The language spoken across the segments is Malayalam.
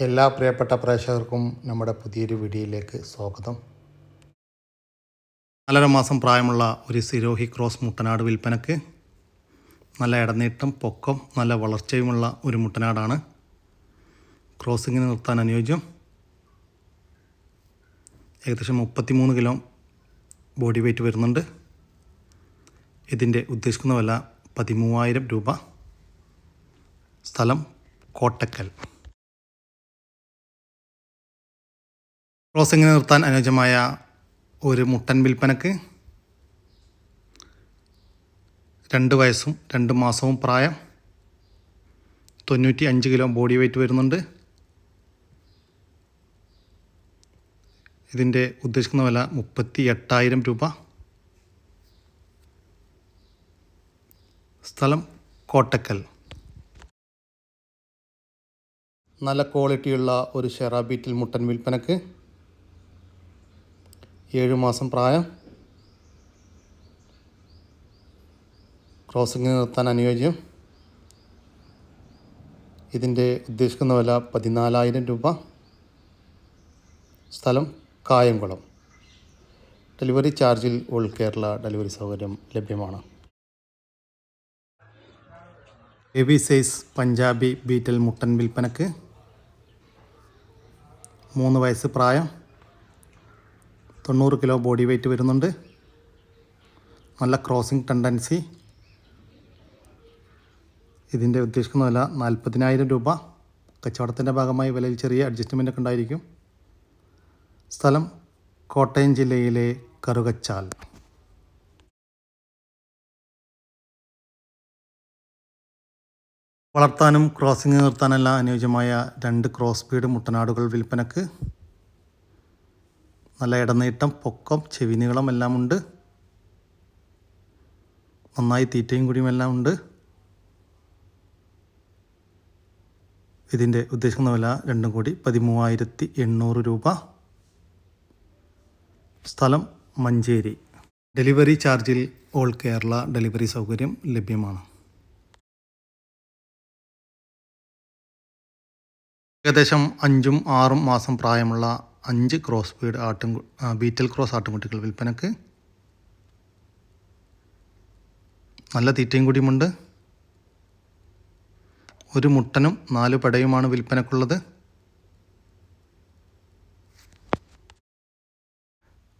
എല്ലാ പ്രിയപ്പെട്ട പ്രേക്ഷകർക്കും നമ്മുടെ പുതിയൊരു വീഡിയോയിലേക്ക് സ്വാഗതം. നാലര മാസം പ്രായമുള്ള ഒരു സിരോഹി ക്രോസ് മുട്ടനാട് വിൽപ്പനക്ക് നല്ല ഇടനീട്ടം പൊക്കം നല്ല വളർച്ചയുമുള്ള ഒരു മുട്ടനാടാണ്. ക്രോസിങ്ങിന് നിർത്താൻ അനുയോജ്യം ഏകദേശം മുപ്പത്തിമൂന്ന് കിലോ ബോഡി വെയ്റ്റ് വരുന്നുണ്ട്. ഇതിന്റെ ഉദ്ദേശിക്കുന്ന വില പതിമൂവായിരം രൂപ. സ്ഥലം കോട്ടക്കൽ. ക്രോസിങ്ങിന് നിർത്താൻ അനുയോജ്യമായ ഒരു മുട്ടൻ വിൽപ്പനക്ക് രണ്ട് വയസ്സും രണ്ട് മാസവും പ്രായം തൊണ്ണൂറ്റി അഞ്ച് കിലോ ബോഡി വെയ്റ്റ് വരുന്നുണ്ട്. ഇതിന്റെ ഉദ്ദേശിക്കുന്ന വില മുപ്പത്തി എട്ടായിരം രൂപ. സ്ഥലം കോട്ടക്കൽ. നല്ല ക്വാളിറ്റിയുള്ള ഒരു ഷെറാബീറ്റിൽ മുട്ടൻ വിൽപ്പനക്ക് ഏഴ് മാസം പ്രായം. ക്രോസിംഗ് നിർത്താൻ അനുയോജ്യം. ഇതിന്റെ ഉദ്ദേശിക്കുന്ന വില പതിനാലായിരം രൂപ. സ്ഥലം കായംകുളം. ഡെലിവറി ചാർജിൽ ഓൾ കേരള ഡെലിവറി സൗകര്യം ലഭ്യമാണ്. ഹെവി സൈസ് പഞ്ചാബി ബീറ്റൽ മുട്ടൻ വിൽപ്പനക്ക് മൂന്ന് വയസ്സ് പ്രായം. തൊണ്ണൂറ് കിലോ ബോഡി വെയ്റ്റ് വരുന്നുണ്ട്. നല്ല ക്രോസിംഗ് ടെൻഡൻസി. ഇതിന്റെ ഉദ്ദേശിക്കുന്ന വില നാൽപ്പതിനായിരം രൂപ. കച്ചവടത്തിന്റെ ഭാഗമായി വിലയിൽ ചെറിയ അഡ്ജസ്റ്റ്മെന്റ് ഒക്കെ ഉണ്ടായിരിക്കും. സ്ഥലം കോട്ടയം ജില്ലയിലെ കറുകച്ചാൽ. വളർത്താനും ക്രോസിംഗ് നിർത്താനല്ല അനുയോജ്യമായ രണ്ട് ക്രോസ് ബീഡ് മുട്ടനാടുകൾ വിൽപ്പനക്ക്. നല്ല ഇടനീട്ടം പൊക്കം ചെവി നീളം എല്ലാം ഉണ്ട്. നന്നായി തീറ്റയും കുടിയും എല്ലാം ഉണ്ട്. ഇതിന്റെ ഉദ്ദേശിക്കുന്ന വില രണ്ടും കൂടി പതിമൂവായിരത്തി എണ്ണൂറ് രൂപ. സ്ഥലം മഞ്ചേരി. ഡെലിവറി ചാർജിൽ ഓൾ കേരള ഡെലിവറി സൗകര്യം ലഭ്യമാണ്. ഏകദേശം അഞ്ചും ആറും മാസം പ്രായമുള്ള അഞ്ച് ക്രോസ് ബീഡ് ആട്ടും ബീറ്റൽ ക്രോസ് ആട്ടുംകുട്ടികൾ വിൽപ്പനക്ക്. നല്ല തീറ്റയും കൂടിയുമുണ്ട്. ഒരു മുട്ടനും നാല് പടയുമാണ് വിൽപ്പനക്കുള്ളത്.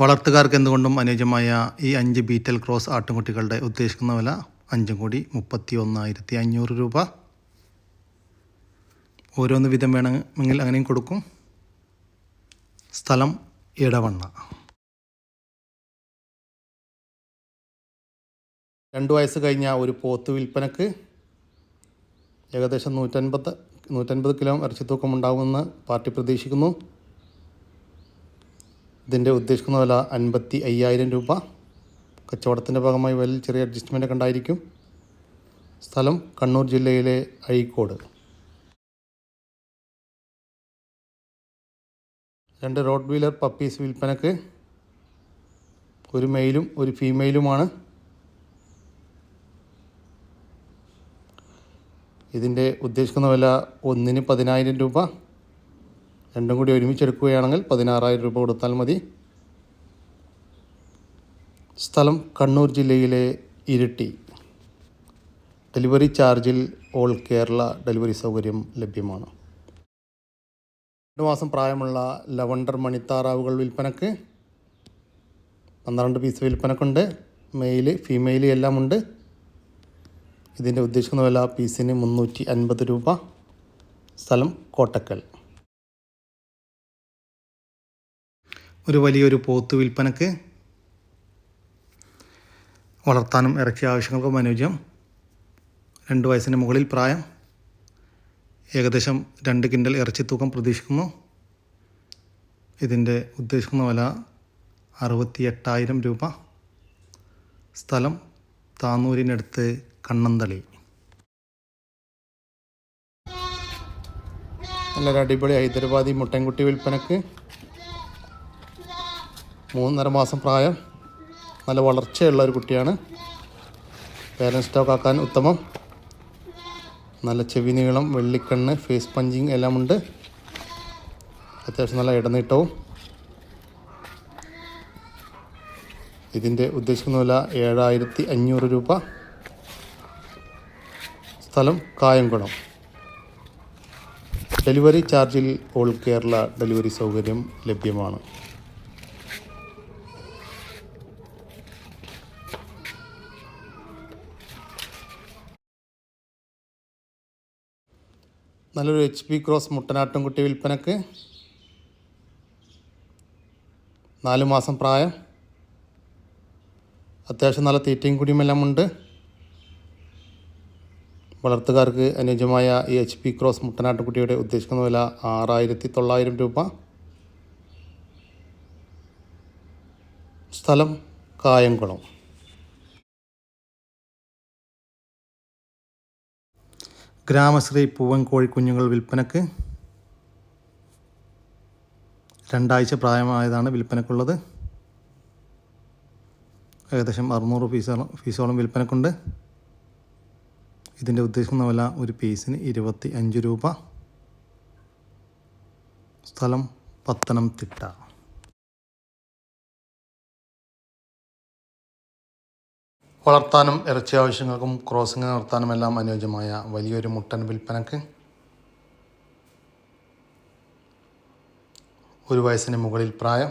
വളർത്തുകാർക്ക് എന്തുകൊണ്ടും അനുയോജ്യമായ ഈ അഞ്ച് ബീറ്റൽ ക്രോസ് ആട്ടുംകുട്ടികളുടെ ഉദ്ദേശിക്കുന്ന വില അഞ്ചും കൂടി മുപ്പത്തി ഒന്നായിരത്തി അഞ്ഞൂറ് രൂപ. ഓരോന്ന് വിധം വേണമെങ്കിൽ അങ്ങനെയും കൊടുക്കും. സ്ഥലം ഇടവണ്ണ. രണ്ട് വയസ്സ് കഴിഞ്ഞ ഒരു പോത്ത് വിൽപ്പനക്ക് ഏകദേശം നൂറ്റൻപത് നൂറ്റൻപത് കിലോ ഇറച്ചിത്തൂക്കം ഉണ്ടാകുമെന്ന് പാർട്ടി പ്രതീക്ഷിക്കുന്നു. ഇതിന്റെ ഉദ്ദേശിക്കുന്ന വില അൻപത്തി അയ്യായിരം രൂപ. കച്ചവടത്തിന്റെ ഭാഗമായി വലിയ ചെറിയ അഡ്ജസ്റ്റ്മെന്റ് ഒക്കെ ഉണ്ടായിരിക്കും. സ്ഥലം കണ്ണൂർ ജില്ലയിലെ അഴീക്കോട്. രണ്ട് റോഡ് വീലർ പപ്പീസ് വിൽപ്പനക്ക് ഒരു മെയിലും ഒരു ഫീമെയിലുമാണ് ഇതിന്റെ ഉദ്ദേശിക്കുന്ന വില ഒന്നിന് പതിനായിരം രൂപ. രണ്ടും കൂടി ഒരുമിച്ച് എടുക്കുകയാണെങ്കിൽ പതിനാറായിരം രൂപ കൊടുത്താൽ മതി. സ്ഥലം കണ്ണൂർ ജില്ലയിലെ ഇരിട്ടി. ഡെലിവറി ചാർജിൽ ഓൾ കേരള ഡെലിവറി സൗകര്യം ലഭ്യമാണ്. രണ്ട് മാസം പ്രായമുള്ള ലവണ്ടർ മണിത്താറാവുകൾ വിൽപ്പനക്ക് പന്ത്രണ്ട് പീസ് വിൽപ്പനക്കുണ്ട്. മെയിൽ ഫീമെയിൽ എല്ലാം ഉണ്ട് ഇതിന്റെ ഉദ്ദേശിക്കുന്ന വില പീസിന് മുന്നൂറ്റി അൻപത് രൂപ. സ്ഥലം കോട്ടക്കൽ. ഒരു വലിയൊരു പോത്ത് വിൽപ്പനക്ക് വളർത്താനും ഇറച്ചി ആവശ്യങ്ങൾക്കും അനുയോജ്യം രണ്ട് വയസ്സിന് മുകളിൽ പ്രായം. ഏകദേശം രണ്ട് കിൻഡൽ ഇറച്ചി തൂക്കം പ്രതീക്ഷിക്കുന്നു. ഇതിന്റെ ഉദ്ദേശിക്കുന്ന വില അറുപത്തി എട്ടായിരം രൂപ. സ്ഥലം താന്നൂരിനടുത്ത് കണ്ണന്തളി. നല്ലൊരു അടിപൊളി ഹൈദരാബാദി മുട്ടൻകുട്ടി വിൽപ്പനക്ക് മൂന്നര മാസം പ്രായം. നല്ല വളർച്ചയുള്ള ഒരു കുട്ടിയാണ്. പേരൻസ് സ്റ്റോക്ക് ആക്കാൻ ഉത്തമം. നല്ല ചെവി നീളം വെള്ളിക്കണ്ണ് ഫേസ് പഞ്ചിങ് എല്ലാം ഉണ്ട് അത്യാവശ്യം നല്ല ഇടനീട്ടവും. ഇതിന്റെ ഉദ്ദേശിക്കുന്ന വില ഏഴായിരത്തി അഞ്ഞൂറ് രൂപ. സ്ഥലം കായംകുളം. ഡെലിവറി ചാർജിൽ ഓൾ കേരള ഡെലിവറി സൗകര്യം ലഭ്യമാണ്. നല്ലൊരു എച്ച് പി ക്രോസ് മുട്ടനാട്ടുംകുട്ടി വിൽപ്പനക്ക് നാല് മാസം പ്രായം. അത്യാവശ്യം നല്ല തീറ്റയും കുടിയുമെല്ലാം ഉണ്ട്. വളർത്തുകാർക്ക് അനുയോജ്യമായ ഈ എച്ച് പി ക്രോസ് മുട്ടനാട്ടുകുട്ടിയുടെ ഉദ്ദേശിക്കുന്ന വില ആറായിരത്തി തൊള്ളായിരം രൂപ. സ്ഥലം കായംകുളം. ഗ്രാമശ്രീ പൂവൻ കോഴിക്കുഞ്ഞുങ്ങൾ വിൽപ്പനക്ക് രണ്ടാഴ്ച പ്രായമായതാണ് വിൽപ്പനക്കുള്ളത്. ഏകദേശം അറുന്നൂറ് ഫീസോളം പീസോളം വിൽപ്പനക്കുണ്ട്. ഇതിന്റെ ഉദ്ദേശിക്കുന്ന വില ഒരു പീസിന് ഇരുപത്തി അഞ്ച് രൂപ. സ്ഥലം പത്തനംതിട്ട. വളർത്താനും ഇറച്ചി ആവശ്യങ്ങൾക്കും ക്രോസിംഗ് നടത്താനും എല്ലാം അനുയോജ്യമായ വലിയൊരു മുട്ടൻ വിൽപ്പനക്ക് ഒരു വയസ്സിന് മുകളിൽ പ്രായം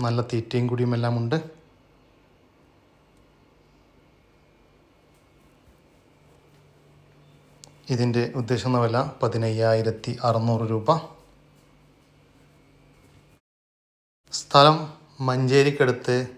നല്ല തീറ്റയും കുടിയും എല്ലാം ഉണ്ട്. ഇതിന്റെ ഉദ്ദേശിക്കുന്ന വില പതിനയ്യായിരത്തി അറുന്നൂറ് രൂപ. സ്ഥലം മഞ്ചേരിക്കടുത്ത്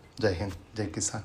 जय हिंद जय किसान।